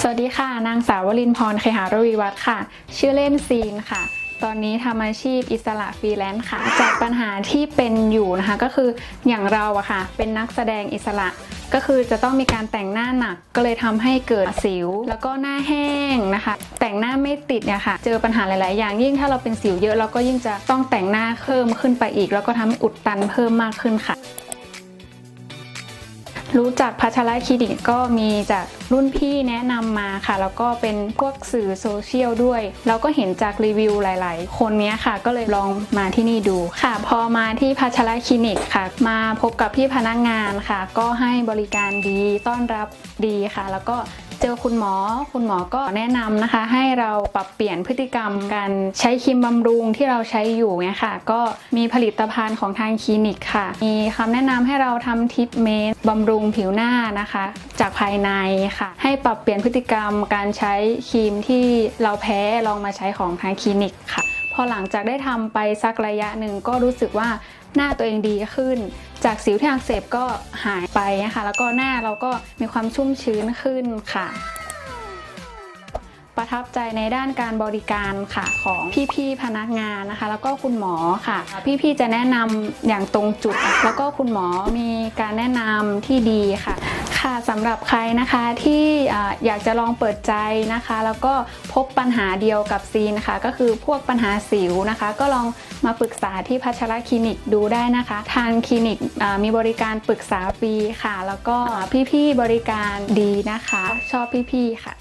สวัสดีค่ะ นางสาววลินพรเคหารวีวัฒน์ค่ะ ชื่อเล่นซีนค่ะ ตอนนี้ทำอาชีพอิสระฟรีแลนซ์ค่ะ จากปัญหาที่เป็นอยู่นะคะ ก็คืออย่างเราอะค่ะ เป็นนักแสดงอิสระก็คือจะต้องมีการแต่งหน้าหนักก็เลยทำให้เกิดสิว แล้วก็หน้าแห้งนะคะ แต่งหน้าไม่ติดเนี่ยค่ะ เจอปัญหาหลาย ๆ อย่างยิ่งถ้าเราเป็นสิวเยอะเราก็ยิ่งจะต้องแต่งหน้าเพิ่มขึ้นไปอีก แล้วก็ทำให้อุดตันเพิ่มมากขึ้นค่ะ รู้จักพัชรคลินิกก็มีจากรุ่นพี่แนะนำมาค่ะ แล้วก็เป็นพวกสื่อโซเชียลด้วย เราก็เห็นจากรีวิวหลาย ๆ คนเนี้ยค่ะ ก็เลยลองมาที่นี่ดูค่ะ พอมาที่พัชรคลินิกค่ะ มาพบกับพี่พนักงานค่ะ ก็ให้บริการดีต้อนรับดีค่ะ แล้วก็เจอคุณหมอ คุณหมอก็แนะนำนะคะ ให้เราปรับเปลี่ยนพฤติกรรมการใช้ครีมบำรุงที่เราใช้อยู่เนี่ยค่ะ ก็มีผลิตภัณฑ์ของทางคลินิกค่ะ มีคำแนะนำให้เราทำทิปเมนบำรุงผิวหน้านะคะ จากภายในค่ะ ให้ปรับเปลี่ยนพฤติกรรมการใช้ครีมที่เราแพ้ลองมาใช้ของทางคลินิกค่ะ พอหลังจากได้ทำไปสักระยะหนึ่งก็รู้สึกว่าหน้าตัวเองดีขึ้น จากสิวที่อักเสบก็หายไปนะคะ แล้วก็หน้าเราก็มีความชุ่มชื้นขึ้นค่ะ ประทับใจในด้านการบริการค่ะของพี่ๆพนักงานนะคะ แล้วก็คุณหมอค่ะ พี่ๆจะแนะนำอย่างตรงจุด แล้วก็คุณหมอมีการแนะนำที่ดีค่ะ ค่ะสำหรับใครนะคะที่อยากจะลองเปิดใจนะคะ แล้วก็พบปัญหาเดียวกับซีนะคะ ก็คือพวกปัญหาสิวนะคะ ก็ลองมาปรึกษาที่พัชรคลินิกดูได้นะคะ ทางคลินิกมีบริการปรึกษาฟรีค่ะ แล้วก็พี่ๆบริการดีนะคะ ชอบพี่ๆค่ะ